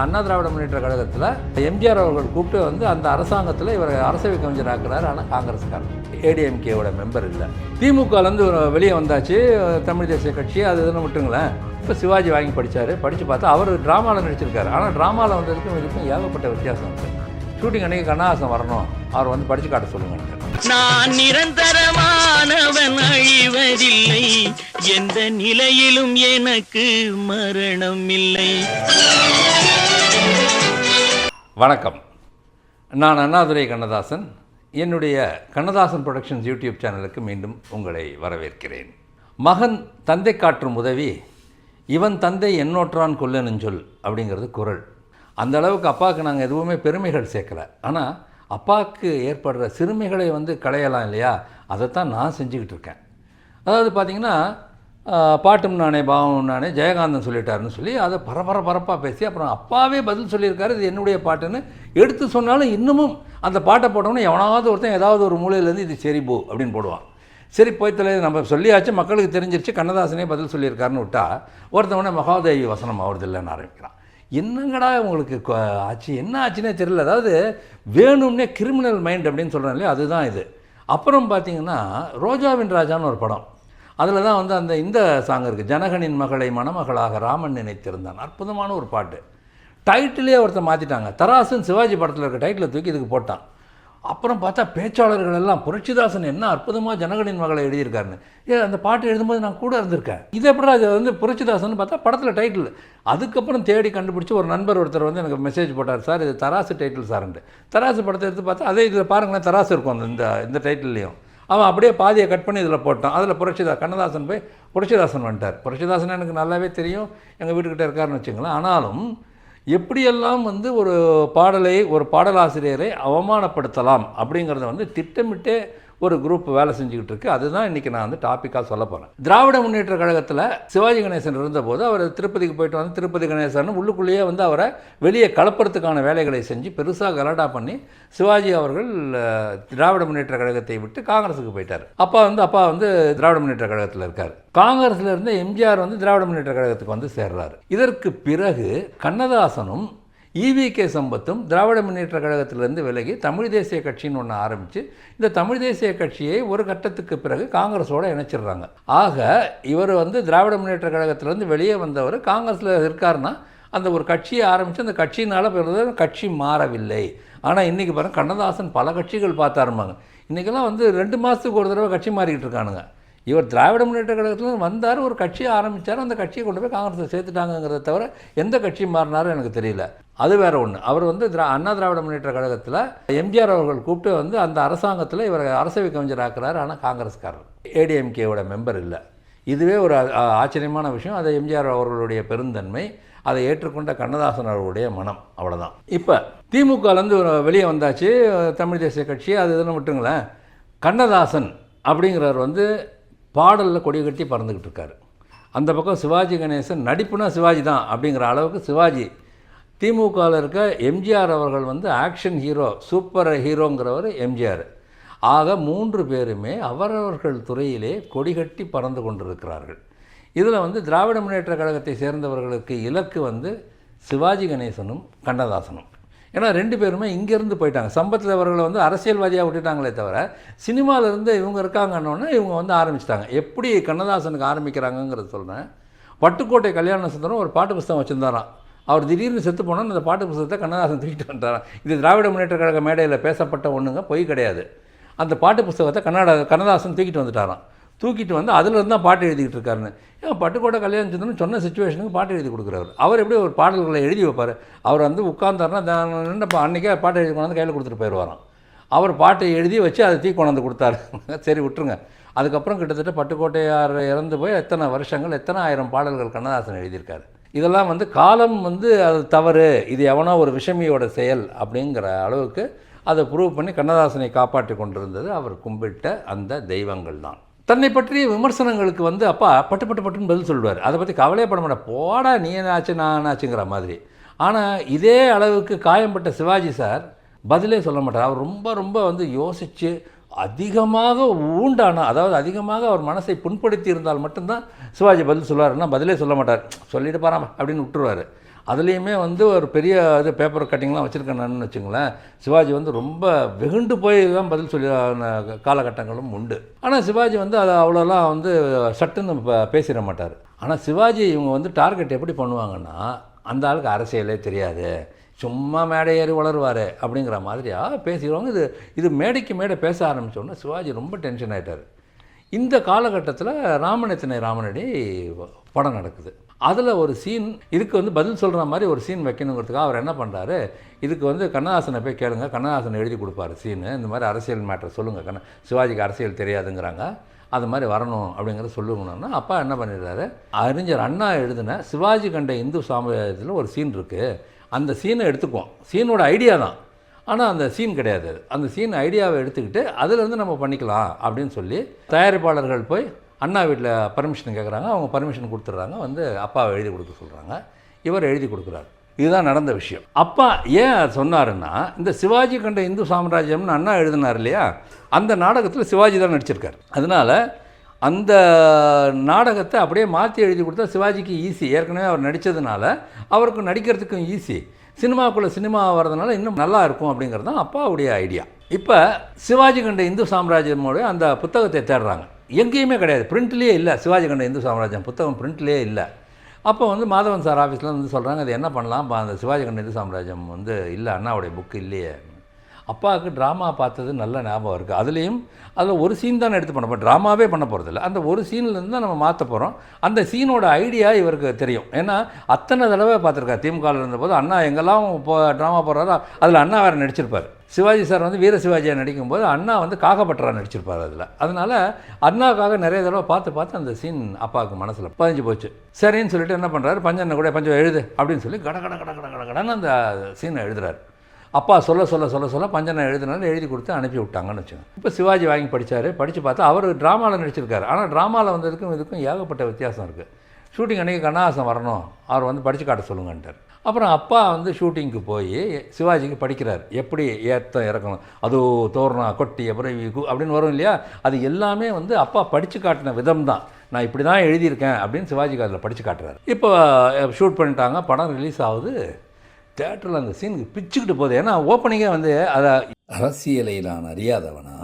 அண்ணா திராவிட முன்னேற்ற கழகத்தில் எம்ஜிஆர் அவர்கள் கூப்பிட்டு வந்து அந்த அரசாங்கத்தில் இவர் அரசவை கவிஞர் ஆக்குறாரு ஆனால் காங்கிரஸ்காரர். ஏடிஎம்கேவோட மெம்பர் இல்லை. திமுகலேருந்து வெளியே வந்தாச்சு தமிழ் தேசிய கட்சி அது இதுன்னு விட்டுங்களேன். இப்போ சிவாஜி வாங்கி படித்தார் படித்து பார்த்தா அவர் ட்ராமாவில் நடிச்சிருக்காரு. ஆனால் ட்ராமாவில் வந்ததுக்கும் இதுக்கும் ஏகப்பட்ட வித்தியாசம் இருக்குது ஷூட்டிங் அன்றைக்கி கண்ணாசம் வரணும். அவர் வந்து படித்து காட்ட சொல்லுங்கள் நான் நிரந்தரமானவன் அழிவதில்லை. எந்த நிலையிலும் எனக்கு மரணம் இல்லை வணக்கம். நான் அண்ணாதுரை கண்ணதாசன். என்னுடைய கண்ணதாசன் ப்ரொடக்ஷன்ஸ் யூடியூப் சேனலுக்கு மீண்டும் உங்களை வரவேற்கிறேன். மகன் தந்தை காற்றும் உதவி இவன் தந்தை என்னோற்றான் கொல்லனுஞ்சொல் அப்படிங்கிறது குரல். அந்த அளவுக்கு அப்பாவுக்கு நாங்கள் எதுவுமே பெருமைகள் சேர்க்கல. ஆனால் அப்பாவுக்கு ஏற்படுற சிறுமைகளை வந்து களையலாம் இல்லையா? அதைத்தான் நான் செஞ்சுக்கிட்டு இருக்கேன். அதாவது பார்த்தீங்கன்னா பாட்டும் நானே பாவம் நானே ஜெயகாந்தன் சொல்லிட்டாருன்னு சொல்லி அதை பரபர பரப்பாக பேசி அப்புறம் அப்பாவே பதில் சொல்லியிருக்காரு இது என்னுடைய பாட்டுன்னு எடுத்து சொன்னாலும் இன்னமும் அந்த பாட்டை போட்டோம்னா எவனாவது ஒருத்தன் ஏதாவது ஒரு மூலையிலேருந்து இது சரி போ அப்படின்னு போடுவான். சரி போய்த்தலை நம்ம சொல்லியாச்சு மக்களுக்கு தெரிஞ்சிருச்சு கண்ணதாசனே பதில் சொல்லியிருக்காருன்னு விட்டா ஒருத்தவனே மகாதேவி வசனம் ஆகுறது இல்லைன்னு ஆரம்பிக்கிறான். என்னங்கடா உங்களுக்கு ஆச்சு? என்ன ஆச்சுன்னே தெரியல. அதாவது வேணும்னே கிரிமினல் மைண்ட் அப்படின்னு சொல்கிறேன் இல்லையா? அதுதான் இது. அப்புறம் பார்த்தீங்கன்னா ரோஜாவின் ராஜான்னு ஒரு படம். அதில் தான் வந்து அந்த இந்த சாங் இருக்குது ஜனகனின் மகளை மணமகளாக ராமன் நினைத்திருந்தான். அற்புதமான ஒரு பாட்டு. டைட்டிலே ஒருத்தர் மாற்றிட்டாங்க தராசுன்னு சிவாஜி படத்தில் இருக்க டைட்டிலை தூக்கி இதுக்கு போட்டான். அப்புறம் பார்த்தா பேச்சாளர்கள் எல்லாம் புரட்சிதாசன் என்ன அற்புதமாக ஜனகனின் மகளை எழுதியிருக்காருன்னு. ஏ அந்த பாட்டு எழுதும்போது நான் கூட இருந்திருக்கேன். இது எப்படி அது வந்து புரட்சிதாசன் பார்த்தா படத்தில் டைட்டில் அதுக்கப்புறம் தேடி கண்டுபிடிச்சி ஒரு நண்பர் ஒருத்தர் வந்து எனக்கு மெசேஜ் போட்டார் சார் இது தராசு டைட்டில் சார்ன்ட்டு. தராசு படத்தை எடுத்து பார்த்தா அதே இதில் பாருங்களேன் தராசு இருக்கும் அந்த இந்த இந்த டைட்டில்லையும் அவன் அப்படியே பாதியை கட் பண்ணி இதில் போட்டான். அதில் புரட்சிதா கண்ணதாசன் போய் புரட்சிதாசன் வந்துட்டார். புரட்சிதாசன் எனக்கு நல்லாவே தெரியும். எங்கள் வீட்டுக்கிட்ட இருக்காருன்னு வச்சுங்களேன் ஆனாலும் எப்படியெல்லாம் வந்து ஒரு பாடலை ஒரு பாடலாசிரியரை அவமானப்படுத்தலாம் அப்படிங்கிறத வந்து திட்டமிட்டே ஒரு குரூப் வேலை செஞ்சுக்கிட்டு இருக்கு அதுதான் இன்றைக்கி நான் வந்து டாப்பிக்காக சொல்ல போகிறேன் திராவிட முன்னேற்ற கழகத்தில் சிவாஜி கணேசன் இருந்தபோது அவர் திருப்பதிக்கு போயிட்டு வந்து திருப்பதி கணேசன் உள்ளுக்குள்ளேயே வந்து அவரை வெளியே கலப்புறதுக்கான வேலைகளை செஞ்சு பெருசாக கலடா பண்ணி சிவாஜி அவர்கள் திராவிட முன்னேற்ற கழகத்தை விட்டு காங்கிரஸுக்கு போயிட்டார். அப்பா வந்து அப்பா வந்து திராவிட முன்னேற்ற கழகத்தில் இருக்கார். காங்கிரஸில் இருந்த எம்ஜிஆர் வந்து திராவிட முன்னேற்ற கழகத்துக்கு வந்து சேர்றாரு. இதற்கு பிறகு கண்ணதாசனும் ஈவிகே சம்பத்தும் திராவிட முன்னேற்ற கழகத்திலிருந்து விலகி தமிழ் தேசிய கட்சின்னு ஒன்று ஆரம்பித்து இந்த தமிழ் தேசிய கட்சியை ஒரு கட்டத்துக்கு பிறகு காங்கிரஸோடு இணைச்சிடுறாங்க. ஆக இவர் வந்து திராவிட முன்னேற்ற கழகத்திலேருந்து வெளியே வந்தவர் காங்கிரஸில் இருக்காருன்னா அந்த ஒரு கட்சியை ஆரம்பித்து அந்த கட்சியினால் பிறகு கட்சி மாறவில்லை. ஆனால் இன்றைக்கி பாருங்க கண்ணதாசன் பல கட்சிகள் பார்த்தாருமாங்க இன்றைக்கெல்லாம் வந்து ரெண்டு மாதத்துக்கு ஒரு தடவை கட்சி மாறிக்கிட்டு இருக்கானுங்க. இவர் திராவிட முன்னேற்ற கழகத்தில் வந்தார் ஒரு கட்சியை ஆரம்பித்தார் அந்த கட்சியை கொண்டு போய் காங்கிரஸில் சேர்த்துட்டாங்கிறத தவிர எந்த கட்சி மாறினாரோ எனக்கு தெரியல. அது வேற ஒன்று அவர் வந்து திரா அண்ணா திராவிட முன்னேற்ற கழகத்தில் எம்ஜிஆர் அவர்கள் கூப்பிட்டு வந்து அந்த அரசாங்கத்தில் இவர் அரசவை கவிஞர் ஆக்குறாரு ஆனால் காங்கிரஸ்காரர். ஏடிஎம்கேவோட மெம்பர் இல்லை. இதுவே ஒரு ஆச்சரியமான விஷயம். அதை எம்ஜிஆர் அவர்களுடைய பெருந்தன்மை அதை ஏற்றுக்கொண்ட கண்ணதாசன் அவர்களுடைய மனம் அவ்வளோதான் இப்போ திமுகலேருந்து வெளியே வந்தாச்சு தமிழ் தேசிய கட்சி அது இதுன்னு விட்டுங்களேன். கண்ணதாசன் அப்படிங்கிறவர் வந்து பாடலில் கொடி கட்டி பறந்துக்கிட்டு இருக்காரு. அந்த பக்கம் சிவாஜி கணேசன் நடிப்புனா சிவாஜி தான் அப்படிங்கிற அளவுக்கு சிவாஜி. திமுகவில் இருக்க எம்ஜிஆர் அவர்கள் வந்து ஆக்ஷன் ஹீரோ சூப்பர் ஹீரோங்கிறவர் எம்ஜிஆர். ஆக மூன்று பேருமே அவரவர்கள் துறையிலே கொடிகட்டி பறந்து கொண்டிருக்கிறார்கள். இதில் வந்து திராவிட முன்னேற்ற கழகத்தை சேர்ந்தவர்களுக்கு இலக்கு வந்து சிவாஜி கணேசனும் கண்ணதாசனும். ஏன்னா ரெண்டு பேருமே இங்கேருந்து போயிட்டாங்க. சம்பத்தில் அவர்களை வந்து அரசியல்வாதியாக விட்டுட்டாங்களே தவிர சினிமாவிலேருந்து இவங்க இருக்காங்கன்னொன்னே இவங்க வந்து ஆரம்பிச்சிட்டாங்க. எப்படி கண்ணதாசனுக்கு ஆரம்பிக்கிறாங்கங்கிறத சொல்கிறேன் பட்டுக்கோட்டை கல்யாண சுந்தரம் ஒரு பாட்டு புஸ்தகம் வச்சுருந்தாராம். அவர் திடீர்னு செத்து போனால் அந்த பாட்டு புஸ்தகத்தை கண்ணதாசன் தூக்கிட்டு வந்துட்டாராம். இது திராவிட முன்னேற்ற கழக மேடையில் பேசப்பட்ட ஒன்றுங்க பொய் கிடையாது. அந்த பாட்டு புஸ்தகத்தை கன்னடா கண்ணதாசன் தூக்கிட்டு வந்துட்டாராம். தூக்கிட்டு வந்து அதில் தான் பாட்டு எழுதிக்கிட்டு இருக்காருன்னு. ஏன் பட்டுக்கோட்டை கல்யாணம் சந்திரன் சொன்ன சுச்சுவேஷனுக்கு பாட்டு எழுதி கொடுக்குறாரு. அவர் எப்படி ஒரு பாடல்களை எழுதி வைப்பார். அவர் வந்து உட்காந்தாருன்னா அன்றைக்கே பாட்டு எழுதி கொண்டாந்து கையில் கொடுத்துட்டு போயிடுவாராம் அவர் பாட்டை எழுதி வச்சு அதை தீ கொண்டாந்து கொடுத்தாரு. சரி விட்டுருங்க. அதுக்கப்புறம் கிட்டத்தட்ட பட்டுக்கோட்டையார் இறந்து போய் எத்தனை வருஷங்கள் எத்தனை ஆயிரம் பாடல்கள் கண்ணதாசன் எழுதியிருக்காரு. இதெல்லாம் வந்து காலம் வந்து அது தவறு. இது எவனோ ஒரு விஷமியோட செயல் அப்படிங்கிற அளவுக்கு அதை ப்ரூவ் பண்ணி கண்ணதாசனை காப்பாற்றி கொண்டிருந்தது அவர் கும்பிட்ட அந்த தெய்வங்கள் தான். தன்னை பற்றிய விமர்சனங்களுக்கு வந்து அப்பா பட்டு பட்டு பட்டுன்னு பதில் சொல்லுவார். அதை பற்றி கவலையே பட மாட்டேன் போடா நீ என்னாச்சு நான் என்னாச்சுங்கிற மாதிரி. ஆனால் இதே அளவுக்கு காயம்பட்ட சிவாஜி சார் பதிலே சொல்ல மாட்டார். அவர் ரொம்ப ரொம்ப வந்து யோசித்து அதிகமாக ஊண்டானா அதாவது அதிகமாக அவர் மனசை புண்படுத்தி இருந்தால் மட்டும்தான் சிவாஜி பதில் சொல்லுவார்னா பதிலே சொல்ல மாட்டார். சொல்லிட்டு பாராம அப்படின்னு விட்டுருவார். அதுலேயுமே வந்து ஒரு பெரிய இது பேப்பர் கட்டிங்லாம் வச்சுருக்கேன்னு வச்சுங்களேன் சிவாஜி வந்து ரொம்ப வெகுண்டு போய் தான் பதில் சொல்லி காலகட்டங்களும் உண்டு. ஆனால் சிவாஜி வந்து அதை அவ்வளோலாம் வந்து சட்டுன்னு ப- பேசிட மாட்டார். ஆனால் சிவாஜி இவங்க வந்து டார்கெட் எப்படி பண்ணுவாங்கன்னா அந்த ஆளுக்கு அரசியலே தெரியாது. சும்மா மேடை ஏறி வளருவார் அப்படிங்கிற மாதிரியா பேசிடுவாங்க. இது இது மேடைக்கு மேடை பேச ஆரம்பித்தோடனே சிவாஜி ரொம்ப டென்ஷன் ஆகிட்டார் இந்த காலகட்டத்தில் ராமனத்தினை ராமனடி படம் நடக்குது. அதில் ஒரு சீன் இதுக்கு வந்து பதில் சொல்கிற மாதிரி ஒரு சீன் வைக்கணுங்கிறதுக்காக அவர் என்ன பண்ணுறாரு இதுக்கு வந்து கண்ணதாசனை போய் கேளுங்க. கண்ணதாசன் எழுதி கொடுப்பாரு சீனு இந்த மாதிரி அரசியல் மேட்டர் சொல்லுங்கள் கண்ண சிவாஜிக்கு அரசியல் தெரியாதுங்கிறாங்க. அது மாதிரி வரணும் அப்படிங்கிறத சொல்லுங்கன்னா அப்பா என்ன பண்ணிடுறாரு? அறிஞர் அண்ணா எழுதின சிவாஜி கண்ட இந்து சாம்ராஜ்யத்தில் ஒரு சீன் இருக்குது அந்த சீனை எடுத்துக்குவோம். சீனோட ஐடியா தான். ஆனால் அந்த சீன் கிடையாது. அது. அந்த சீன் ஐடியாவை எடுத்துக்கிட்டு அதிலேருந்து நம்ம பண்ணிக்கலாம் அப்படின்னு சொல்லி தயாரிப்பாளர்கள் போய் அண்ணா வீட்டில் பர்மிஷன் கேட்குறாங்க அவங்க பர்மிஷன் கொடுத்துட்றாங்க வந்து அப்பாவை எழுதி கொடுக்க சொல்கிறாங்க இவர் எழுதி கொடுக்குறாரு. இதுதான் நடந்த விஷயம். அப்பா ஏன் சொன்னாருன்னா இந்த சிவாஜி கண்ட இந்து சாம்ராஜ்யம்னு அண்ணா எழுதினார் இல்லையா அந்த நாடகத்தில் சிவாஜி தான் நடிச்சிருக்கார். அதனால் அந்த நாடகத்தை அப்படியே மாற்றி எழுதி கொடுத்தா சிவாஜிக்கு ஈஸி ஏற்கனவே அவர் நடித்ததுனால அவருக்கு நடிக்கிறதுக்கும் ஈஸி சினிமாக்குள்ளே சினிமா வர்றதுனால இன்னும் நல்லா இருக்கும் அப்படிங்கிறது தான் அப்பாவுடைய ஐடியா இப்போ சிவாஜி கண்ட இந்து சாம்ராஜ்யமோட அந்த புத்தகத்தை தேடுறாங்க. எங்கேயுமே கிடையாது. பிரிண்ட்லேயே இல்லை. சிவாஜி கண்ட இந்து சாம்ராஜ்யம். புத்தகம் பிரிண்ட்லேயே இல்லை. அப்போ வந்து மாதவன் சார் ஆஃபீஸில் வந்து சொல்கிறாங்க அது என்ன பண்ணலாம்? அந்த சிவாஜி கண்ட இந்து சாம்ராஜ்யம் வந்து இல்லை. அண்ணாவுடைய புக்கு இல்லையே. அப்பாவுக்கு ட்ராமா பார்த்தது நல்ல ஞாபகம் இருக்குது அதுலேயும் அதில் ஒரு சீன் தானே எடுத்து பண்ண போகிறோம் ட்ராமாவே பண்ண போகிறதில்ல அந்த ஒரு சீன்லேருந்து தான் நம்ம மாற்ற போகிறோம் அந்த சீனோட ஐடியா இவருக்கு தெரியும். ஏன்னா அத்தனை தடவை பார்த்துருக்காரு. திமுகவில் இருந்தபோது அண்ணா எங்கெல்லாம் இப்போ ட்ராமா போடுறாரோ அதில் அண்ணா வேறு நடிச்சிருப்பார். சிவாஜி சார் வந்து வீர சிவாஜியாக நடிக்கும்போது அண்ணா வந்து காகப்பட்டரா நடிச்சிருப்பார் அதில். அதனால் அண்ணாவுக்காக நிறைய தடவை பார்த்து பார்த்து அந்த சீன் அப்பாவுக்கு மனசில் பதிஞ்சு போச்சு. சரின்னு சொல்லிட்டு என்ன பண்ணுறாரு பஞ்சண்ண கூட பஞ்சம் எழுது அப்படின்னு சொல்லி கட கட கட கட கட கடன்னு அந்த சீனை எழுதுறாரு. அப்பா சொல்ல சொல்ல சொல்ல சொல்ல பஞ்சனை எழுதினாலும் எழுதி கொடுத்து அனுப்பி விட்டாங்கன்னு வச்சுக்கோங்க. இப்போ சிவாஜி வாங்கி படித்தார் படித்து பார்த்தா அவர் ட்ராமாவில் நடிச்சிருக்காரு. ஆனால் ட்ராமாவில் வந்ததுக்கும் இதுக்கும் ஏகப்பட்ட வித்தியாசம் இருக்குது ஷூட்டிங் அன்றைக்கி கண்ணாசம் வரணும். அவர் வந்து படித்து காட்ட சொல்லுங்கன்ட்டார். அப்புறம் அப்பா வந்து ஷூட்டிங்க்கு போய் சிவாஜிக்கு படிக்கிறார். எப்படி ஏற்றம் இறக்கணும்? அது தோரணா கொட்டி அப்புறம் அப்படின்னு வரும் இல்லையா? அது எல்லாமே வந்து அப்பா படித்து காட்டின விதம் தான் நான் இப்படி தான் எழுதியிருக்கேன் அப்படின்னு சிவாஜிக்கு அதில் படித்து காட்டுறாரு. இப்போ ஷூட் பண்ணிட்டாங்க. படம் ரிலீஸ் ஆகுது. தேட்டரில் அந்த சீனுக்கு பிச்சுக்கிட்டு போகுது. ஏன்னா ஓப்பனிங்கே வந்து அதை அரசியலை நான் அறியாதவனா?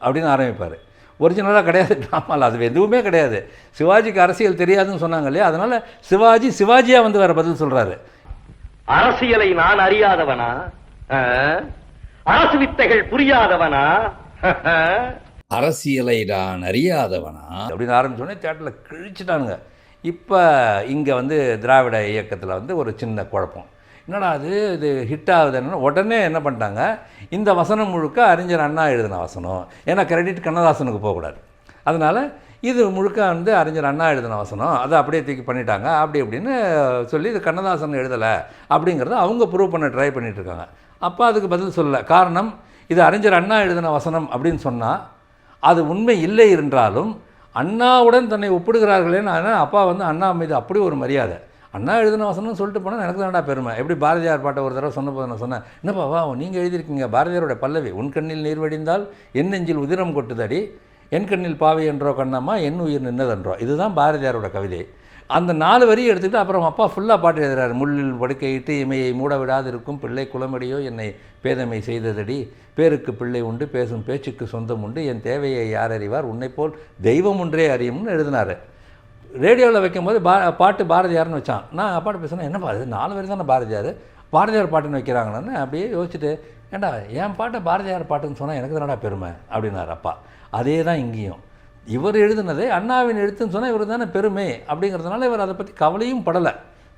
அப்படின்னு ஆரம்பிப்பார். ஒரிஜினலாக கிடையாது. ட்ராமாவில் அது எதுவுமே கிடையாது. சிவாஜிக்கு அரசியல் தெரியாதுன்னு சொன்னாங்க இல்லையா? அதனால் சிவாஜி சிவாஜியாக வந்து வேறு பதில் சொல்கிறாரு அரசியலை நான் அறியாதவனா? அரசு வித்தைகள் புரியாதவனா? அரசியலை நான் அறியாதவனா? அப்படின்னு ஆரம்பிச்சோடனே தேட்டரில் கிழிச்சிட்டானுங்க. இப்போ இங்கே வந்து திராவிட இயக்கத்தில் வந்து ஒரு சின்ன குழப்பம். என்னடா அது? இது ஹிட் ஆகுதுன்னு உடனே என்ன பண்ணிட்டாங்க? இந்த வசனம் முழுக்க அறிஞர் அண்ணா எழுதின வசனம். ஏன்னா கிரெடிட் கண்ணதாசனுக்கு போகக்கூடாது. அதனால் இது முழுக்க வந்து அறிஞர் அண்ணா எழுதின வசனம். அதை அப்படியே தூக்கி பண்ணிட்டாங்க. அப்படி இப்படின்னு சொல்லி இது கண்ணதாசன் எழுதலை அப்படிங்கிறத அவங்க ப்ரூவ் பண்ண ட்ரை பண்ணிகிட்ருக்காங்க இருக்காங்க. அப்போ அதுக்கு பதில் சொல்லலை. காரணம் இது அறிஞர் அண்ணா எழுதின வசனம் அப்படின்னு சொன்னால் அது உண்மை இல்லை என்றாலும் அண்ணாவுடன் தன்னை ஒப்பிடுகிறார்களேன்னு ஆனால் அப்பா வந்து அண்ணா மீது அப்படி ஒரு மரியாதை. அண்ணா எழுதின வசனம்னு சொல்லிட்டு போனால் எனக்கு தான்டா பெருமை. எப்படி பாரதியார் பாட்டை ஒரு தடவை சொன்ன போது நான் சொன்னேன் என்னப்பா வா நீங்கள் எழுதியிருக்கீங்க பாரதியாரோட பல்லவி. உன் கண்ணில் நீர் வடிந்தால் என் நெஞ்சில் உதிரம் கொட்டுதடி. என் கண்ணில் பாவை என்றோ கண்ணம்மா என் உயிர் நின்னதென்றோ. இதுதான் பாரதியாரோட கவிதை. அந்த நாலு வரி எடுத்துக்கிட்டு அப்புறம் அப்பா ஃபுல்லாக பாட்டு எழுதுறாரு. முள்ளில் படுக்கையிட்டு இமையை மூட விடாதிருக்கும் பிள்ளை குளமடியோ என்னை பேதமை செய்ததடி. பேருக்கு பிள்ளை உண்டு பேசும் பேச்சுக்கு சொந்தம் உண்டு. என் தேவையை யார் அறிவார்? உன்னை போல் தெய்வம் ஒன்றே அறியும்னு எழுதினார். ரேடியோவில் வைக்கும்போது பா பாட்டு பாரதியார்னு வச்சான் நான் பாட்டு பேசுனேன் என்னப்பா இது நாலு பேர் தானே பாரதியார் பாரதியார் பாட்டுன்னு வைக்கிறாங்கன்னு அப்படியே யோசிச்சுட்டு ஏண்டா என் பாட்டை பாரதியார் பாட்டுன்னு சொன்னால் எனக்கு தானடா பெருமை அப்படின்னார் அப்பா அதே தான் இங்கேயும் இவர் எழுதுனது அண்ணாவின் எழுத்துன்னு சொன்னால் இவர் தானே பெருமை அப்படிங்கிறதுனால இவர் அதை பற்றி கவலையும் படலை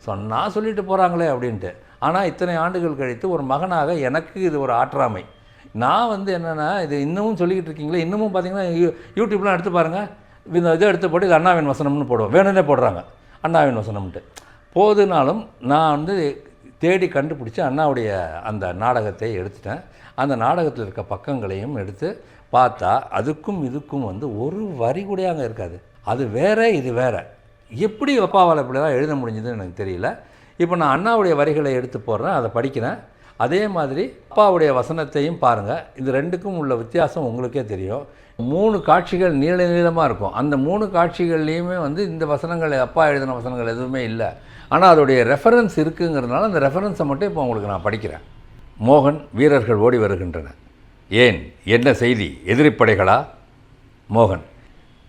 சொன்னால் சொல்லிட்டு போகிறாங்களே அப்படின்ட்டு ஆனால் இத்தனை ஆண்டுகள் கழித்து ஒரு மகனாக எனக்கு இது ஒரு ஆற்றாமை நான் வந்து என்னென்னா இது இன்னமும் சொல்லிக்கிட்டு இருக்கீங்களே இன்னமும் பார்த்தீங்கன்னா யூ யூடியூப்லாம் எடுத்து பாருங்கள் இந்த இதை எடுத்து போட்டு இது அண்ணாவின் வசனம்னு போடுவோம். வேணும்னே போடுறாங்க. அண்ணாவின் வசனம்ன்ட்டு. போதுனாலும் நான் வந்து தேடி கண்டுபிடிச்சி அண்ணாவுடைய அந்த நாடகத்தை எடுத்துட்டேன். அந்த நாடகத்தில் இருக்க பக்கங்களையும் எடுத்து பார்த்தா அதுக்கும் இதுக்கும் வந்து ஒரு வரி கூட அங்கே இருக்காது. அது வேறு இது வேறு. எப்படி அப்பாவால் இப்படிலாம் எழுத முடிஞ்சதுன்னு எனக்கு தெரியல. இப்போ நான் அண்ணாவுடைய வரிகளை எடுத்து போடுறேன் அதை படிக்கிறேன். அதே மாதிரி அப்பாவுடைய வசனத்தையும் பாருங்கள் இது ரெண்டுக்கும் உள்ள வித்தியாசம் உங்களுக்கே தெரியும். மூணு காட்சிகள் நீள நீளமாக இருக்கும். அந்த மூணு காட்சிகள்லேயுமே வந்து இந்த வசனங்கள் அப்பா எழுதின வசனங்கள் எதுவுமே இல்லை. ஆனால் அதோடைய ரெஃபரன்ஸ் இருக்குங்கிறதுனால அந்த ரெஃபரன்ஸை மட்டும் இப்போ உங்களுக்கு நான் படிக்கிறேன். மோகன் வீரர்கள் ஓடி வருகின்றனர் ஏன்? என்ன செய்தி? எதிரிப்படைகளா? மோகன்.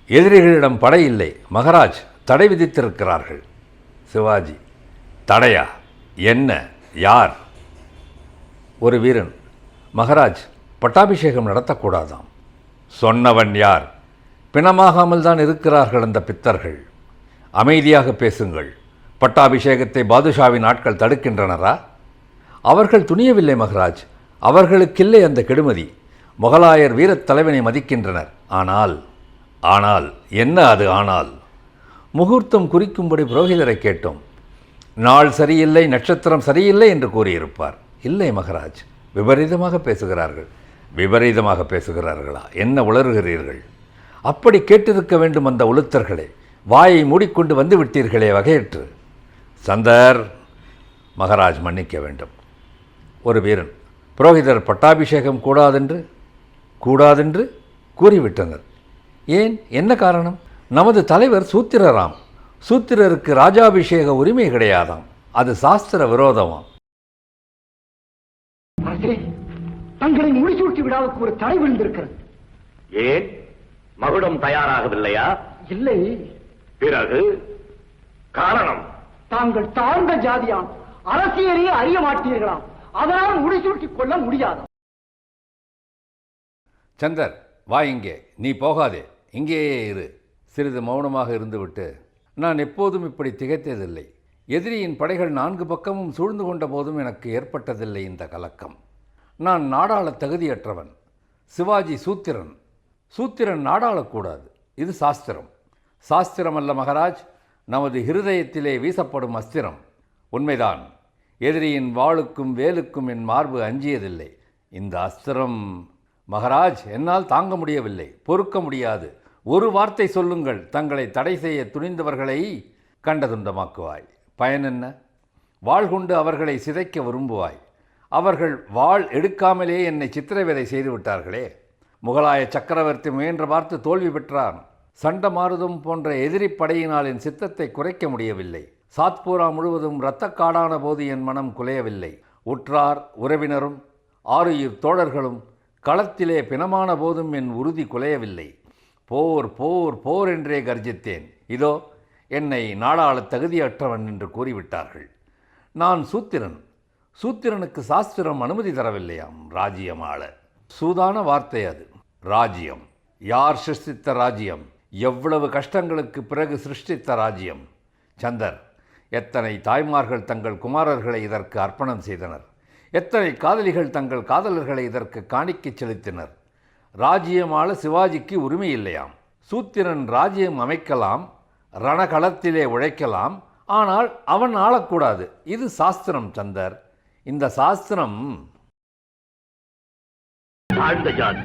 எதிரிகளிடம் படை இல்லை. மகராஜ் தடை விதித்திருக்கிறார்கள். சிவாஜி. தடையா? என்ன? யார்? ஒரு வீரன். மகராஜ் பட்டாபிஷேகம் நடத்தக்கூடாதாம். சொன்னவன் யார்? பிணமாகாமல் தான் இருக்கிறார்கள் அந்த பித்தர்கள். அமைதியாக பேசுங்கள். பட்டாபிஷேகத்தை பாதுஷாவின் ஆட்கள் தடுக்கின்றனரா? அவர்கள் துணியவில்லை மகராஜ். அவர்களுக்கில்லை அந்த கெடுமதி. முகலாயர் வீரத் தலைவனை மதிக்கின்றனர். ஆனால் ஆனால் என்ன அது ஆனால்? முகூர்த்தம் குறிக்கும்படி புரோகிதரை கேட்டோம். நாள் சரியில்லை நட்சத்திரம் சரியில்லை என்று கூறியிருப்பார். இல்லை மகராஜ். விபரீதமாக பேசுகிறார்கள். விபரீதமாக பேசுகிறார்களா? என்ன உளறுகிறீர்கள்? அப்படி கேட்டிருக்க வேண்டும் அந்த உளுத்தர்களே. வாயை மூடிக்கொண்டு வந்து விட்டீர்களே வகையற்று. சந்தர் மகராஜ் மன்னிக்க வேண்டும். ஒரு வீரன் புரோகிதர் பட்டாபிஷேகம் கூடாதென்று கூடாதென்று கூறிவிட்டனர். ஏன்? என்ன காரணம்? நமது தலைவர் சூத்திரராம். சூத்திரருக்கு ராஜாபிஷேக உரிமை கிடையாதாம். அது சாஸ்திர விரோதமாம். அரசே தங்களை முடிசூட்டி விழாவுக்கு ஒரு தடை விழுந்திருக்கிறது. ஏன்? மகுடம் தயாராகவில்லையா? இல்லை. பிறகு? காரணம்? தாங்கள் தாழ்ந்த ஜாதியாம் அரசியலையே அறிய மாட்டீர்களாம். அதனால் முடிசூட்டிக் கொள்ள முடியாது. சந்தர் வா இங்கே. நீ போகாதே. இங்கேயே இரு. சிறிது மௌனமாக இருந்துவிட்டு. நான் எப்போதும் இப்படி திகைத்ததில்லை. எதிரியின் படைகள் நான்கு பக்கமும் சூழ்ந்து கொண்ட போதும் எனக்கு ஏற்பட்டதில்லை இந்த கலக்கம். நான் நாடாள தகுதியற்றவன். சிவாஜி சூத்திரன். சூத்திரன் நாடாளக்கூடாது. இது சாஸ்திரம். சாஸ்திரம் அல்ல மகராஜ் நமது ஹிருதயத்திலே வீசப்படும் அஸ்திரம். உண்மைதான். எதிரியின் வாளுக்கும் வேலுக்கும் என் மார்பு அஞ்சியதில்லை. இந்த அஸ்திரம். மகராஜ் என்னால் தாங்க முடியவில்லை. பொறுக்க முடியாது. ஒரு வார்த்தை சொல்லுங்கள். தங்களை தடை செய்ய துணிந்தவர்களை கண்டதுண்டமாக்குவாய். பயன் என்ன? வாள் கொண்டு அவர்களை சிதைக்க விரும்புவாய். அவர்கள் வாள் எடுக்காமலே என்னை சித்திரவதை செய்துவிட்டார்களே. முகலாய சக்கரவர்த்தி முயன்ற பார்த்து தோல்வி பெற்றான். சண்ட மாறுதும் போன்ற எதிரி என் சித்தத்தை குறைக்க முடியவில்லை. சாத்பூரா முழுவதும் இரத்தக்காடான போது என் மனம் குலையவில்லை. உற்றார் உறவினரும் ஆறுயிர் தோழர்களும் களத்திலே பிணமான போதும் என் உறுதி குலையவில்லை. போர் போர் போர் என்றே கர்ஜித்தேன். இதோ என்னை நாடாள தகுதியற்றவன் என்று கூறிவிட்டார்கள். நான் சூத்திரன். சூத்திரனுக்கு சாஸ்திரம் அனுமதி தரவில்லையாம் ராஜ்யமாள. ஆள சூதான வார்த்தை அது. ராஜ்யம். யார் சிருஷ்டித்த ராஜ்யம்? எவ்வளவு கஷ்டங்களுக்கு பிறகு சிருஷ்டித்த ராஜ்யம்? சந்தர். எத்தனை தாய்மார்கள் தங்கள் குமாரர்களை இதற்கு அர்ப்பணம் செய்தனர்? எத்தனை காதலிகள் தங்கள் காதலர்களை இதற்கு காணிக்கை செலுத்தினர்? ராஜ்யமாள சிவாஜிக்கு உரிமை இல்லையாம். சூத்திரன் ராஜ்யம் அமைக்கலாம் ரணகளத்திலே உழைக்கலாம் ஆனால் அவன் ஆளக்கூடாது. இது சாஸ்திரம் சந்தர். இந்த சாஸ்திரம் தாழ்ந்த ஜாதி.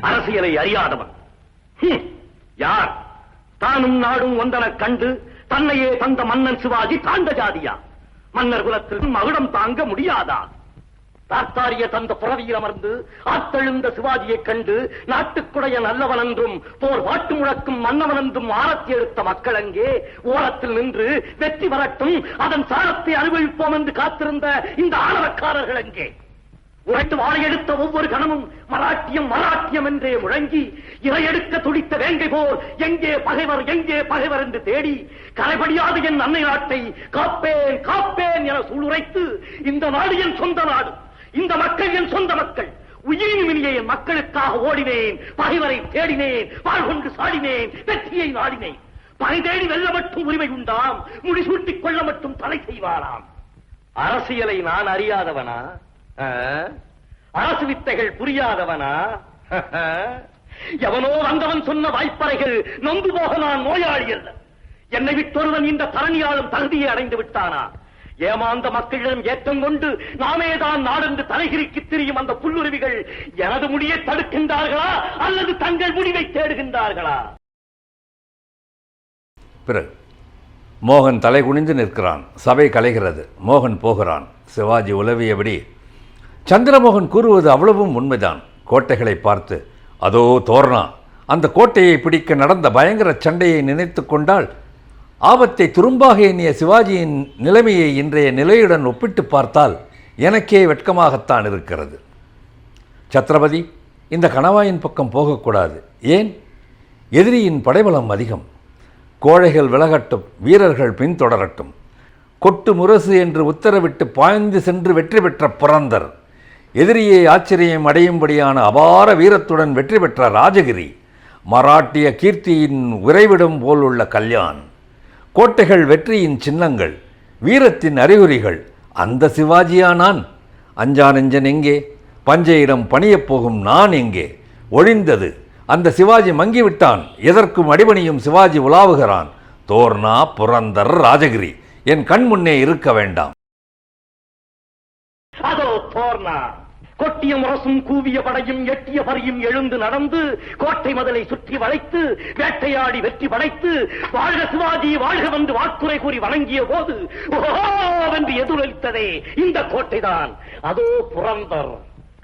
அரசியலை அறியாதவன். ஹம், யார்? தானும் நாடும் ஒன்றன கண்டு தன்னையே தந்த மன்னன் சிவாஜி தாழ்ந்த ஜாதியா? மன்னர் குலத்தில் மகுடம் தாங்க முடியாதா? தாத்தாரிய தந்த புறவியில் அமர்ந்து ஆத்தெழுந்த சிவாஜியைக் கண்டு நாட்டுக்குடைய நல்லவன் என்றும் போர் வாட்டு முழக்கும் மன்னவன் என்றும் ஆரத்தி எடுத்த மக்கள் அங்கே ஓரத்தில் நின்று வெற்றி வரட்டும் அதன் சாரத்தை அனுபவிப்போம் என்று காத்திருந்த இந்த ஆணவக்காரர்கள் அங்கே. உரைத்து வாழையெடுத்த ஒவ்வொரு கணமும் மராட்டியம் மராட்டியம் என்றே முழங்கி இறையெடுக்க துடித்த வேங்கை போல் எங்கே பகைவர் எங்கே பகைவர் என்று தேடி கரைபடியாத என் அன்னை நாட்டை காப்பேன் காப்பேன் என சூளுரைத்து இந்த நாடு என் சொந்த நாடு. இந்த மக்கள் என் சொந்த மக்கள். உயிரினுமினிய என் மக்களுக்காக ஓடினேன். பகைவரை தேடினேன். வாழ்கொண்டு சாடினேன். வெற்றியை நாடினேன். பகை தேடி வெல்ல மட்டும் உரிமை உண்டாம். முடிசூட்டிக் கொள்ள மட்டும் தலை செய்வாராம். அரசியலை நான் அறியாதவனா? அரசு வித்தைகள் புரியாதவனா? எவனோ வந்தவன் சொன்ன வாய்ப்பறைகள் நொந்து போக நான் நோயாளி அல்ல. என்னை விட்டொருவன் இந்த தரணியாலும் தகுதியை அடைந்து விட்டானா? ஏமாந்த மக்களிடம் ஏற்றம் கொண்டு நாமே தான் நாடென்று தலைகிரிக்கு திரியும் அந்த புல்லுருவிகள் எனது முடியை தடுக்கின்றார்களா அல்லது தங்கள் முடிவை தேடுகின்றார்களா? பிறகு மோகன் தலை குனிந்து நிற்கிறான். சபை கலைகிறது. மோகன் போகிறான். சிவாஜி உலவியபடி சந்திரமோகன் கூறுவது அவ்வளவும் உண்மைதான். கோட்டைகளை பார்த்து அதோ தோரணா அந்த கோட்டையை பிடிக்க நடந்த பயங்கர சண்டையை நினைத்து கொண்டால் ஆபத்தை துரும்பாக எண்ணிய சிவாஜியின் நிலைமையை இன்றைய நிலையுடன் ஒப்பிட்டு பார்த்தால் எனக்கே வெட்கமாகத்தான் இருக்கிறது. சத்ரபதி இந்த கணவாயின் பக்கம் போகக்கூடாது. ஏன்? எதிரியின் படைபலம் அதிகம். கோழைகள் விலகட்டும் வீரர்கள் பின்தொடரட்டும். கொட்டு முரசு என்று உத்தரவிட்டு பாய்ந்து சென்று வெற்றி பெற்ற புரந்தர். எதிரியை ஆச்சரியம் அடையும்படியான அபார வீரத்துடன் வெற்றி பெற்ற ராஜகிரி. மராட்டிய கீர்த்தியின் உறைவிடம் போலுள்ள கல்யாண். கோட்டைகள் வெற்றியின் சின்னங்கள் வீரத்தின் அறிகுறிகள். அந்த சிவாஜியா நான். அஞ்சா நெஞ்சன் எங்கே? பஞ்சையிடம் பணியப் போகும் நான் எங்கே? ஒழிந்தது. அந்த சிவாஜி மங்கிவிட்டான். எதற்கும் அடிபணியும் சிவாஜி உலாவுகிறான். தோர்னா புரந்தர் ராஜகிரி. என் கண் முன்னே இருக்க வேண்டாம். அதோ தோர்னா. கொட்டிய முரசும் கூவிய படையும் எட்டிய பறியும் எழுந்து நடந்து கோட்டை மதலை சுற்றி வளைத்து வேட்டையாடி வெற்றி படைத்து வாழ்க சிவாஜி வாழ்க வந்து வாக்குறை கூறி வணங்கிய போது என்று எதிரொலித்ததே இந்த கோட்டைதான். அதோ புறந்தர்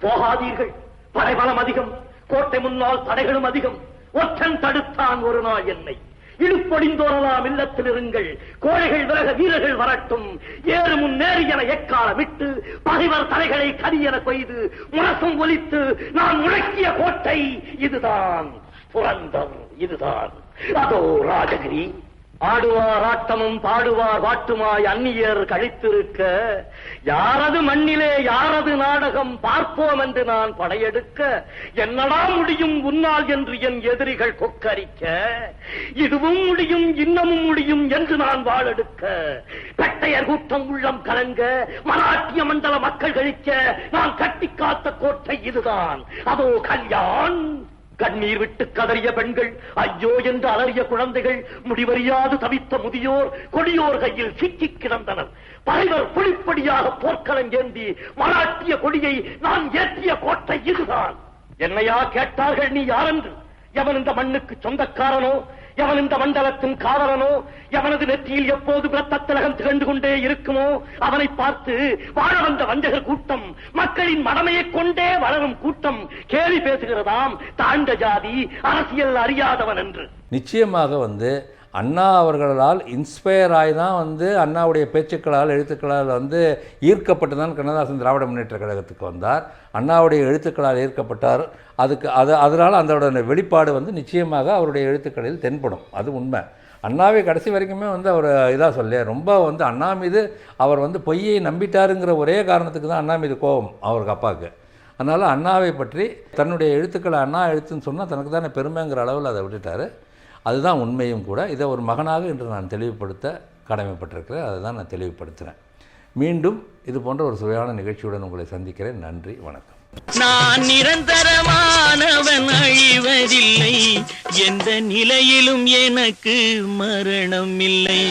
போகாதீர்கள். படைபலம் அதிகம். கோட்டை முன்னால் தடைகளும் அதிகம். ஒற்றன் தடுத்தான் ஒரு நாள் என்னை. இழுப்பொடிந்தோரலாம் இல்லத்தில் இருங்கள். கோழைகள் விலக வீரர்கள் வரட்டும். ஏறு முன் நேரு என எக்காலமிட்டு பகைவர் தலைகளை கரியென கொய்து முரசம் ஒலித்து நான் முழக்கிய கோட்டை இதுதான். புரந்தம் இதுதான். அதோ ராஜகிரி. ஆடுவார் ஆட்டமும் பாடுவார் வாட்டுமாய் அந்நியர் கழித்திருக்க யாரது மண்ணிலே யாரது நாடகம் பார்ப்போம் என்று நான் படையெடுக்க என்னடா முடியும் உன்னால் என்று என் எதிரிகள் கொக்கரிக்க இதுவும் முடியும் இன்னமும் முடியும் என்று நான் வாழெடுக்க பெட்டையர் கூட்டம் உள்ளம் கலங்க மராட்டிய மண்டல மக்கள் கழிக்க நான் கட்டி காத்த கோட்டை இதுதான். அதோ கல்யாண்! கண்ணீர் விட்டு கதறிய பெண்கள் ஐயோ என்று அலறிய குழந்தைகள் முடிவறியாது தவித்த முதியோர் கொடியோர் கையில் சிக்கிக் கிடந்தனர். பகைவர் புலிப்படியாக போர்க்களம் ஏந்தி மராட்டிய கொடியை நான் ஏற்றிய கோட்டை இதுதான். என்னையா கேட்டார்கள் நீ யாரென்று? எவன் இந்த மண்ணுக்கு சொந்தக்காரனோ? எவன் இந்த மண்டலத்தின் காதலனோ எவனது நெற்றியில் எப்போது பிரத்தத்திலகம் திகழ்ந்து கொண்டே இருக்குமோ அவனை பார்த்து வாழ வந்த வஞ்சகர் கூட்டம் மக்களின் மடமையைக் கொண்டே வளரும் கூட்டம் கேலி பேசுகிறதாம் தாண்ட ஜாதி அரசியல் அறியாதவன் என்று. நிச்சயமாக வந்து அண்ணா அவர்களால் இன்ஸ்பயர் ஆகி தான் வந்து அண்ணாவுடைய பேச்சுக்களால் எழுத்துக்களால் வந்து ஈர்க்கப்பட்டு தான் கண்ணதாசன் திராவிட முன்னேற்ற கழகத்துக்கு வந்தார். அண்ணாவுடைய எழுத்துக்களால் ஈர்க்கப்பட்டார். அதுக்கு அது அதனால் அதோட வெளிப்பாடு வந்து நிச்சயமாக அவருடைய எழுத்துக்களில் தென்படும். அது உண்மை. அண்ணாவை கடைசி வரைக்குமே வந்து அவர் இதாக சொல்ல ரொம்ப வந்து அண்ணா மீது அவர் வந்து பொய்யை நம்பிட்டாருங்கிற ஒரே காரணத்துக்கு தான் அண்ணா மீது கோபம் அவருக்கு அப்பாவுக்கு. அதனால் அண்ணாவை பற்றி தன்னுடைய எழுத்துக்களை அண்ணா எழுத்துன்னு சொன்னால் தனக்கு தானே பெருமைங்கிற அளவில் அதை விட்டுட்டார். அதுதான் உண்மையும் கூட. இதை ஒரு மகனாக இன்று நான் தெளிவுபடுத்த கடமைப்பட்டிருக்கிறேன். அதை தான் நான் தெளிவுபடுத்துகிறேன் மீண்டும் இது போன்ற ஒரு சுவையான நிகழ்ச்சியுடன் உங்களை சந்திக்கிறேன். நன்றி. வணக்கம். நான் நிரந்தரமானவன் அழிவதில்லை. எந்த நிலையிலும் எனக்கு மரணம் இல்லை